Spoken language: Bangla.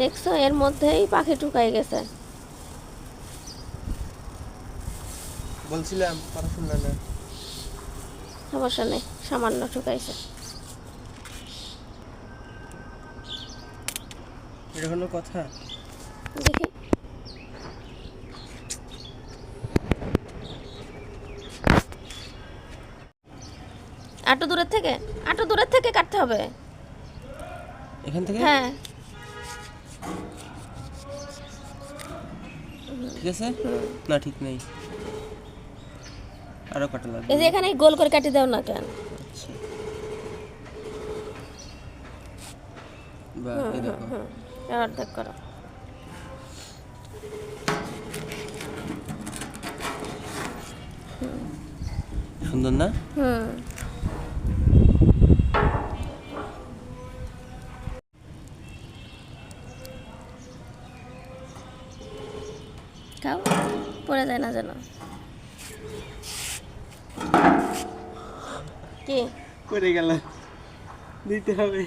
দেখছ এর মধ্যেই পাখি টুকাই গেছে। বলছিলাম সমস্যা নেই সামান্য টুকাইছে এটা কোনো কথা? দেখি। আটো দূরের থেকে? আটো দূরের থেকে কাটতে হবে। এখান থেকে? হ্যাঁ। ঠিক আছে? না ঠিক নেই। আরও কাটা লাগবে? এই যে এখানে গোল করে কাটি দাও না কেন? আচ্ছা। বা এই দেখো। অর্ধেক করো। সুন্দর না? হুম। খাও পড়ে যায় না যেন। কি? করে গেল। দিতে হবে।